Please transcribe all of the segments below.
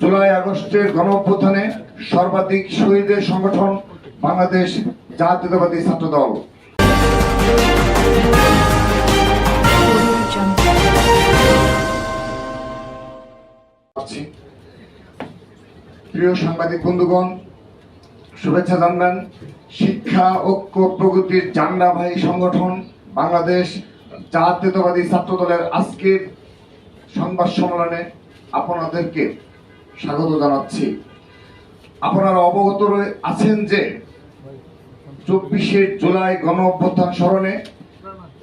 জুলাই আগস্টের গণ অভ্যুত্থানে সর্বাধিক শহীদের সংগঠন বাংলাদেশ জাতীয়তাবাদী ছাত্র দল প্রিয় সাংবাদিক বন্ধুগণ, শুভেচ্ছা জানবেন। শিক্ষা, ঐক্য, প্রগতির জান্ডাবাহী সংগঠন বাংলাদেশ জাতীয়তাবাদী ছাত্র দলের আজকের সংবাদ সম্মেলনে আপনাদেরকে স্বাগত জানাচ্ছি। আপনারা অবগত আছেন যে চব্বিশে জুলাই গণ অভ্যুত্থান স্মরণে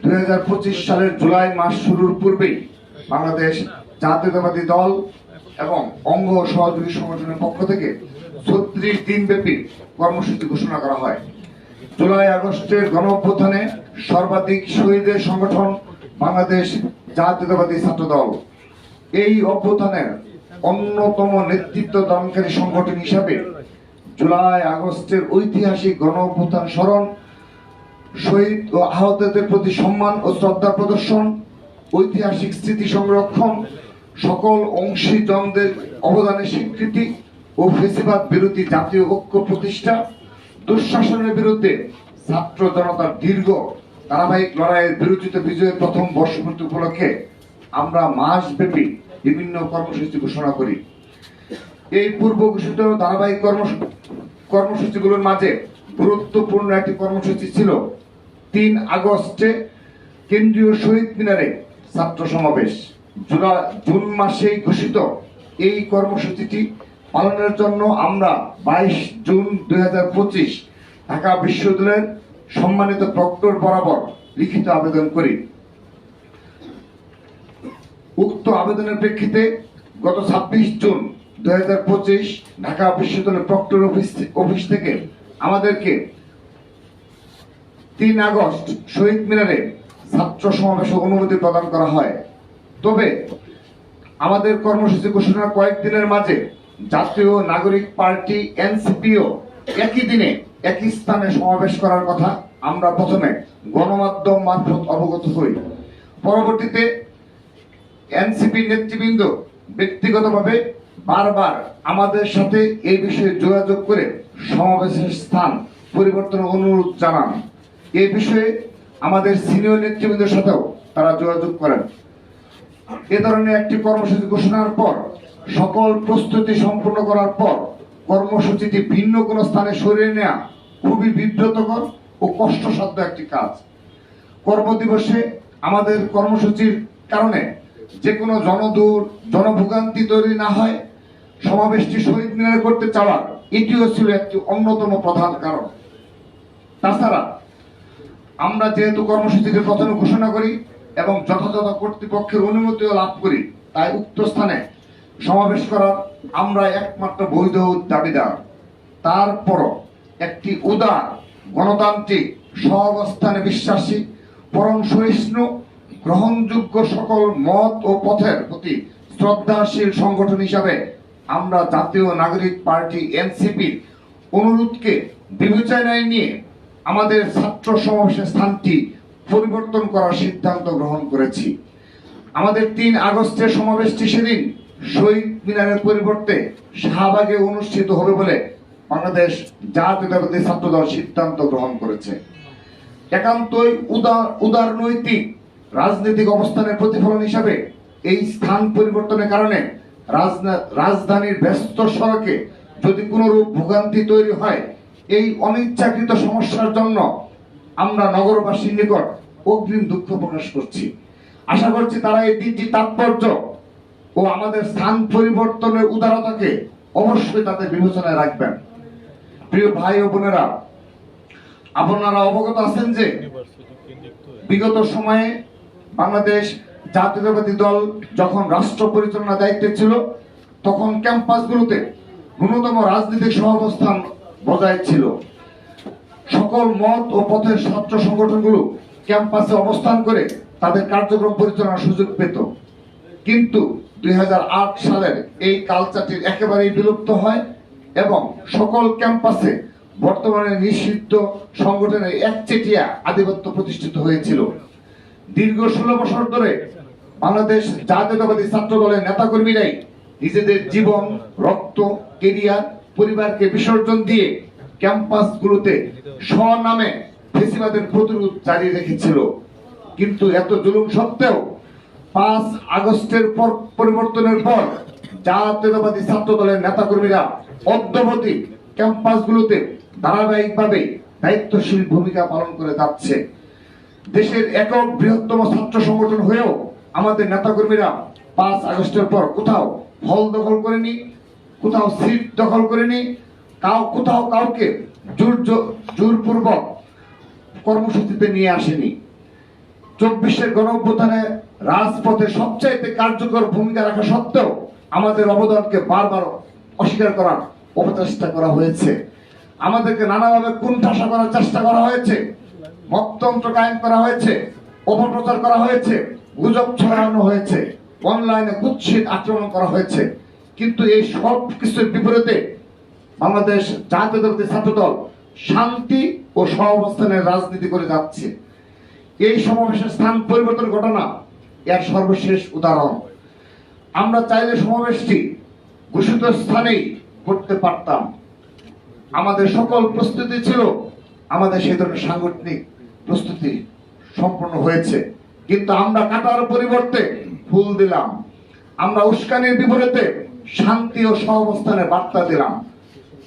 দুই হাজার পঁচিশ সালের জুলাই মাস শুরুর পূর্বেই বাংলাদেশ জাতীয়তাবাদী দল এবং অঙ্গ সহযোগী সংগঠনের পক্ষ থেকে ছত্রিশ দিনব্যাপী কর্মসূচি ঘোষণা করা হয়। জুলাই আগস্টের গণ অভ্যুত্থানে সর্বাধিক শহীদের সংগঠন বাংলাদেশ জাতীয়তাবাদী ছাত্র দল এই অভ্যুত্থানের অন্যতম নেতৃত্ব দানকারী সংগঠন হিসাবে জুলাই আগস্টের ঐতিহাসিক গণ অভ্যুত্থান স্মরণ, শহীদ ও আহতদের প্রতি সম্মান ও শ্রদ্ধা প্রদর্শন, ঐতিহাসিক স্মৃতি সংরক্ষণ, সকল অংশীজনদের অবদানের স্বীকৃতি ও ফেসিবাদ বিরোধী জাতীয় ঐক্য প্রতিষ্ঠা, দুঃশাসনের বিরুদ্ধে ছাত্র জনতার দীর্ঘ ধারাবাহিক লড়াইয়ের বিরোচিত বিজয়ের প্রথম বর্ষপূর্তি উপলক্ষে আমরা মাসব্যাপী বিভিন্ন কর্মসূচি ঘোষণা করি। এই পূর্ব ঘোষিত ধারাবাহিক কর্ম কর্মসূচিগুলোর মাঝে গুরুত্বপূর্ণ একটি কর্মসূচি ছিল তিন আগস্টে কেন্দ্রীয় শহীদ মিনারে ছাত্র সমাবেশ। জুলা, জুন মাসেই ঘোষিত এই কর্মসূচিটি পালনের জন্য আমরা বাইশ জুন দুই হাজার পঁচিশ ঢাকা বিশ্ববিদ্যালয়ের সম্মানিত প্রক্টর বরাবর লিখিত আবেদন করি। উক্ত আবেদনের প্রেক্ষিতে গত ছাব্বিশ জুন দুই হাজার পঁচিশ ঢাকা বিশ্ববিদ্যালয়ের প্রক্টর অফিস অফিস থেকে আমাদেরকে তিন আগস্ট শহীদ মিনারে ছাত্র সমাবেশে অনুমতি প্রদান করা হয়। তবে আমাদের কর্মসূচি ঘোষণার কয়েকদিনের মাঝে জাতীয় নাগরিক পার্টি এনসিপিও একই দিনে একই স্থানে সমাবেশ করার কথা আমরা প্রথমে গণমাধ্যম মারফত অবগত হই। পরবর্তীতে এনসিপি নেতৃবৃন্দ ব্যক্তিগতভাবে বারবার আমাদের সাথে এই বিষয়ে যোগাযোগ করে সমাবেশের স্থান পরিবর্তনের অনুরোধ জানান। এই বিষয়ে আমাদের সিনিয়র নেতৃবৃন্দের সাথেও তারা যোগাযোগ করেন। এ ধরনের একটি কর্মসূচি ঘোষণার পর, সকল প্রস্তুতি সম্পূর্ণ করার পর, কর্মসূচিটি ভিন্ন কোনো স্থানে সরিয়ে নেওয়া খুবই বিব্রতকর ও কষ্টসাধ্য একটি কাজ। কর্মদিবসে আমাদের কর্মসূচির কারণে যে কোনো জনদূর, জনভোগান্তি তৈরি না হয়, সমাবেশটি শহীদ মিনারে করতে চাওয়ার এটিও ছিল একটি অন্যতম প্রধান কারণ। তাছাড়া, আমরা যেহেতু কর্মসূচিকে প্রথমে ঘোষণা করি এবং যথাযথ কর্তৃপক্ষের অনুমতিও লাভ করি, তাই উক্ত স্থানে সমাবেশ করার আমরা একমাত্র বৈধ দাবিদার। তারপরও একটি উদার গণতান্ত্রিক সহাবস্থানে বিশ্বাসী, পরম সহিষ্ণু গ্রহণযোগ্য সকল মত ও পথের প্রতি শ্রদ্ধাশীল সংগঠন হিসাবে আমরা জাতীয় নাগরিক পার্টি এনসিপির অনুরোধকে বিবেচনায় নিয়ে আমাদের ছাত্র সমাবেশের স্থানটি পরিবর্তন করার সিদ্ধান্ত গ্রহণ করেছি। আমাদের তিন আগস্টের সমাবেশটি সেদিন শহীদ মিনারের পরিবর্তে শাহবাগে অনুষ্ঠিত হবে বলে বাংলাদেশ জাতীয়তাবাদী ছাত্র দল সিদ্ধান্ত গ্রহণ করেছে। একান্তই উদার উদারনৈতিক রাজনৈতিক অবস্থানের প্রতিফলন হিসাবে এই স্থান পরিবর্তনের কারণে রাজধানীর ব্যস্ত সড়কে যদি কোনো রূপ ভোগান্তি তৈরি হয়, এই অনিচ্ছাকৃত সমস্যার জন্য আমরা নগরবাসীর নিকট অগ্রিম দুঃখ প্রকাশ করছি। আশা করছি তারা এই দিনটি তাৎপর্য ও আমাদের স্থান পরিবর্তনের উদারতাকে অবশ্যই তাদের বিবেচনায় রাখবেন। প্রিয় ভাই ও বোনেরা, আপনারা অবগত আছেন যে বিগত সময়ে বাংলাদেশ জাতীয়তাবাদী দল যখন রাষ্ট্র পরিচালনা দায়িত্বে ছিল, তখন ক্যাম্পাসগুলোতে ন্যূনতম রাজনৈতিক সহাবস্থান বজায় ছিল। সকল মত ও পথের ছাত্র সংগঠনগুলো ক্যাম্পাসে অবস্থান করে তাদের কার্যক্রম পরিচালনার সুযোগ পেত। কিন্তু দুই হাজার আট সালের এই কালচারটি একেবারেই বিলুপ্ত হয় এবং সকল ক্যাম্পাসে বর্তমানে নিষিদ্ধ সংগঠনের একচেটিয়া আধিপত্য প্রতিষ্ঠিত হয়েছিল। দীর্ঘ ষোলো বছর ধরে বাংলাদেশ জাতীয়তাবাদী ছাত্র দলের নেতাকর্মীরাই নিজেদের জীবন, রক্ত, কেরিয়ার, পরিবারকে বিসর্জন দিয়ে ক্যাম্পাসগুলোতে স্বনামে ফেসিবাদের প্রতিরোধ জারি রেখেছিল। কিন্তু এত জুলুম সত্ত্বেও পাঁচ আগস্টের পর পরিবর্তনের পর জাতীয়তাবাদী ছাত্র দলের নেতাকর্মীরা অদ্যবধি ক্যাম্পাসগুলোতে ধারাবাহিকভাবে দায়িত্বশীল ভূমিকা পালন করে যাচ্ছে। দেশের একক বৃহত্তম ছাত্র সংগঠন হয়েও আমাদের নেতাকর্মীরা পাঁচ আগস্টের পর কোথাও হল দখল করেনি, কোথাও সিট দখল করেনি, কাউ, কোথাও কাউকে জোর জোরপূর্বক কর্মসূচিতে নিয়ে আসেনি। চব্বিশের গণ অভ্যুত্থানে রাজপথে সবচাইতে কার্যকর ভূমিকা রাখা সত্ত্বেও আমাদের অবদানকে বারবার অস্বীকার করার অপচেষ্টা করা হয়েছে। আমাদেরকে নানাভাবে কুণ্ঠাসা করার চেষ্টা করা হয়েছে। মততন্ত্র কায়েম করা হয়েছে, অপপ্রচার করা হয়েছে, গুজব ছড়ানো হয়েছে অনলাইনে কুৎসিত আক্রমণ করা হয়েছে। কিন্তু এই সব কিছুর বিপরীতে বাংলাদেশ জাতীয়তাবাদী ছাত্রদল শান্তি ও সহাবস্থানের রাজনীতি করে যাচ্ছে। এই সমাবেশের স্থান পরিবর্তন ঘটনা, এর সর্বশেষ উদাহরণ। আমরা চাইলে সমাবেশটি ঘোষিত স্থানেই করতে পারতাম। আমাদের সকল প্রস্তুতি ছিল আমাদের সেই ধরনের সাংগঠনিক প্রস্তুতি সম্পন্ন হয়েছে। কিন্তু আমরা কাটার পরিবর্তে ফুল দিলাম। আমরা উস্কানির বিপরীতে শান্তি ও সহাবস্থানের বার্তা দিলাম।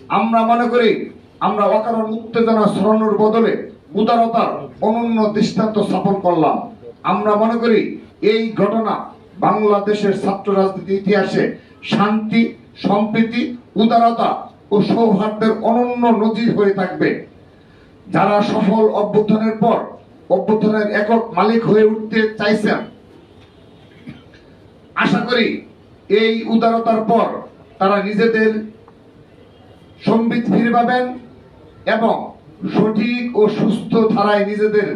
আমরা মনে করি, আমরা অকারণ উত্তেজনা ছড়ানোর বদলে উদারতার অনন্য দৃষ্টান্ত স্থাপন করলাম। আমরা মনে করি, এই ঘটনা বাংলাদেশের ছাত্র রাজনীতি ইতিহাসে শান্তি, সম্প্রীতি, উদারতা ও সৌহার্দ্যের অনন্য নজির হয়ে থাকবে। যারা সফল অভ্যুত্থানের পর, অভ্যুত্থানের একক মালিক হয়ে উঠতে চাইছেন, আশা করি এই উদারতার পর তারা নিজেদের সম্বিত ফিরে পাবেন এবং সঠিক ও সুস্থ ধারায় নিজেদের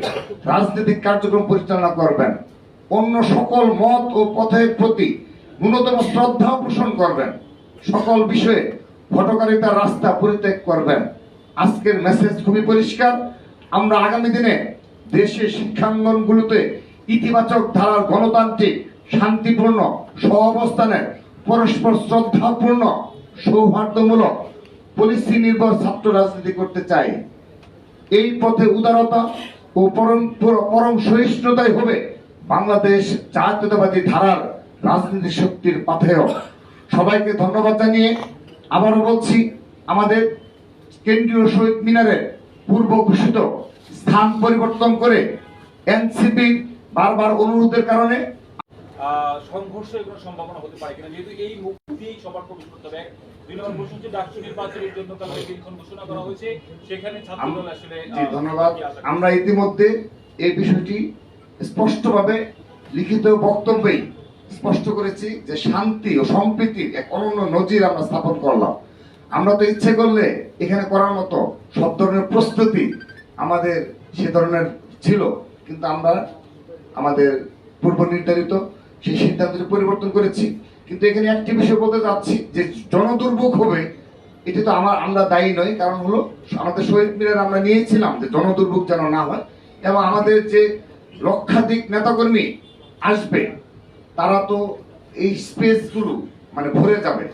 রাজনৈতিক কার্যক্রম পরিচালনা করবেন। অন্য সকল মত ও পথের প্রতি ন্যূনতম শ্রদ্ধা পোষণ করবেন। সকল বিষয়ে ফটকারিতার রাস্তা পরিত্যাগ করবেন। আজকের মেসেজ খুবই পরিষ্কার। আমরা আগামী দিনে দেশের শিক্ষাঙ্গনগুলোতে ইতিবাচক ধারার গণতান্ত্রিক, শান্তিপূর্ণ, সহাবস্থানে পরস্পর শ্রদ্ধাপূর্ণ, সৌহার্দ্যমূলক পলিসি নির্ভর ছাত্র রাজনীতি করতে চাই। এই পথে উদারতা ও পরম পরম সহিষ্ণুতাই হবে বাংলাদেশ জাতীয়তাবাদী ধারার রাজনীতি শক্তির পাথেয়। সবাইকে ধন্যবাদ জানিয়ে আবারও বলছি, আমাদের কেন্দ্রীয় শহীদ মিনারের পূর্ব ঘোষিত স্থান পরিবর্তন করে এনসিপি বারবার অনুরোধের কারণে সংঘর্ষের কোনো সম্ভাবনা হতে পারে কিনা? যেহেতু এই মুখ সবার প্রবেশ করতে হবে। দুই নম্বর প্রশ্ন হচ্ছে ডাকসু নির্বাচনের জন্য কালকে দিনক্ষণ ঘোষণা করা হয়েছে। সেখানে ছাত্রদল আসলে ধন্যবাদ। কি আশা করে? আমরা ইতিমধ্যে এই বিষয়টি স্পষ্টভাবে লিখিত বক্তব্যেই স্পষ্ট করেছি যে শান্তি ও সম্প্রীতির এক অনন্য নজির আমরা স্থাপন করলাম। আমরা তো ইচ্ছে করলে এখানে করার মতো সব ধরনের প্রস্তুতি আমাদের সে ধরনের ছিল, কিন্তু আমরা আমাদের পূর্ব নির্ধারিত সেই সিদ্ধান্তটি পরিবর্তন করেছি। কিন্তু এখানে একটি বিষয় বলতে যাচ্ছি যে জনদুর্ভোগ হবে, এটি তো আমার, আমরা দায়ী নই, কারণ হলো আমাদের শহীদ মিনার আমরা নিয়েছিলাম যে জনদুর্ভোগ যেন না হয়, এবং আমাদের যে লক্ষাধিক নেতাকর্মী আসবে, তারা তো এই স্পেসগুলো মানে ভরে যাবে।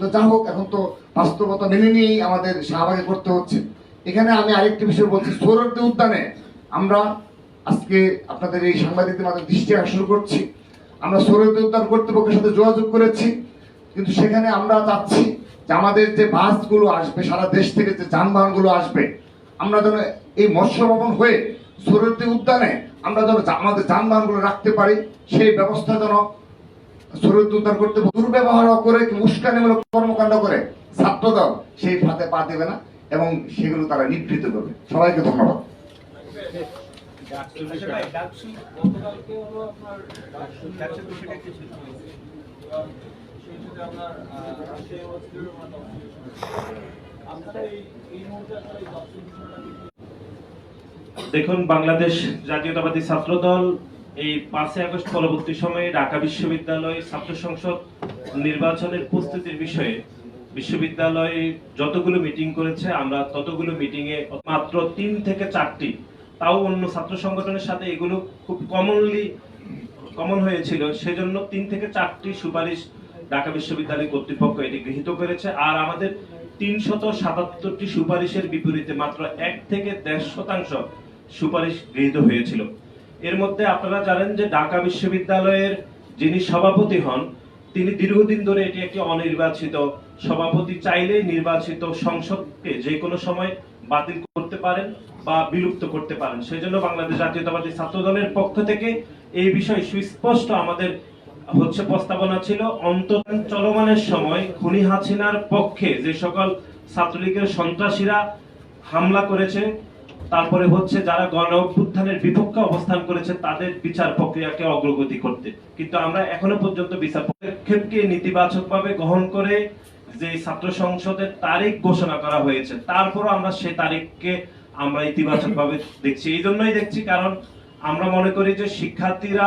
তো যা হোক, এখন তো বাস্তবতা মেনে নিয়েই আমাদের শাহবাগে করতে হচ্ছে। এখানে আমি আরেকটি বিষয় বলছি সৌরদ্দি উদ্যানে আমরা আজকে আপনাদের এই সাংবাদিকদের মাধ্যমে দৃষ্টি আকর্ষণ করছি। আমরা সৌরদ্দি উদ্যান কর্তৃপক্ষের সাথে যোগাযোগ করেছি, কিন্তু সেখানে আমরা চাচ্ছি যে আমাদের যে বাসগুলো আসবে, সারা দেশ থেকে যে যানবাহনগুলো আসবে, আমরা যেন এই মৎস্য ভবন হয়ে সৌরদ্দি উদ্যানে আমরা যেন আমাদের যানবাহনগুলো রাখতে পারি, সেই ব্যবস্থা যেন শরীর উদ্ধার করতে দুর্ব্যবহার করে উস্কানিমূলক কর্মকাণ্ড করে ছাত্রদল সেই ফাঁদে পা দেবে না এবং সেগুলো তারা করবে সবাইকে ধন্যবাদ? দেখুন, বাংলাদেশ জাতীয়তাবাদী ছাত্র দল এই পাঁচই আগস্ট পরবর্তী সময়ে ঢাকা বিশ্ববিদ্যালয় ছাত্র সংসদ নির্বাচনের প্রস্তুতির বিষয়ে বিশ্ববিদ্যালয়ে যতগুলো মিটিং করেছে, আমরা ততগুলো মিটিংয়ে মাত্র তিন থেকে চারটি। তাও অন্য ছাত্র সংগঠনের সাথে এগুলো খুব কমনলি কমন হয়েছিল। সেজন্য তিন থেকে চারটি সুপারিশ ঢাকা বিশ্ববিদ্যালয় কর্তৃপক্ষ এটি গৃহীত করেছে। আর আমাদের তিনশত সাতাত্তরটি সুপারিশের বিপরীতে মাত্র এক থেকে দেড় শতাংশ সুপারিশ গৃহীত হয়েছিল। এর মধ্যে আপনারা জানেন যে ঢাকা বিশ্ববিদ্যালয়ের যিনি সভাপতি হন, তিনি দীর্ঘদিন ধরে এটি একটি অনির্বাচিত সভাপতি চাইলেই নির্বাচিত সংসদকে যে কোনো সময় বাতিল করতে পারেন বা বিলুপ্ত করতে পারেন। সেই জন্য বাংলাদেশ জাতীয়তাবাদী ছাত্র দলের পক্ষ থেকে এই বিষয়ে সুস্পষ্ট আমাদের হচ্ছে প্রস্তাবনা ছিল। অন্তত চলমানের সময় খুনি হাসিনার পক্ষে যে সকল ছাত্রলীগের সন্ত্রাসীরা হামলা করেছে তারপরে হচ্ছে যারা গণ অভ্যুত্থানের বিপক্ষে অবস্থান করেছে তাদের বিচার প্রক্রিয়াকে অগ্রগতি করতে। কিন্তু আমরা এখনও পর্যন্ত বিচার পদক্ষেপকে নেতিবাচকভাবে গ্রহণ করে যে ছাত্র সংসদের তারিখ ঘোষণা করা হয়েছে, তারপরও আমরা সে তারিখকে আমরা ইতিবাচকভাবে দেখছি। এই জন্যই দেখছি কারণ আমরা মনে করি যে শিক্ষার্থীরা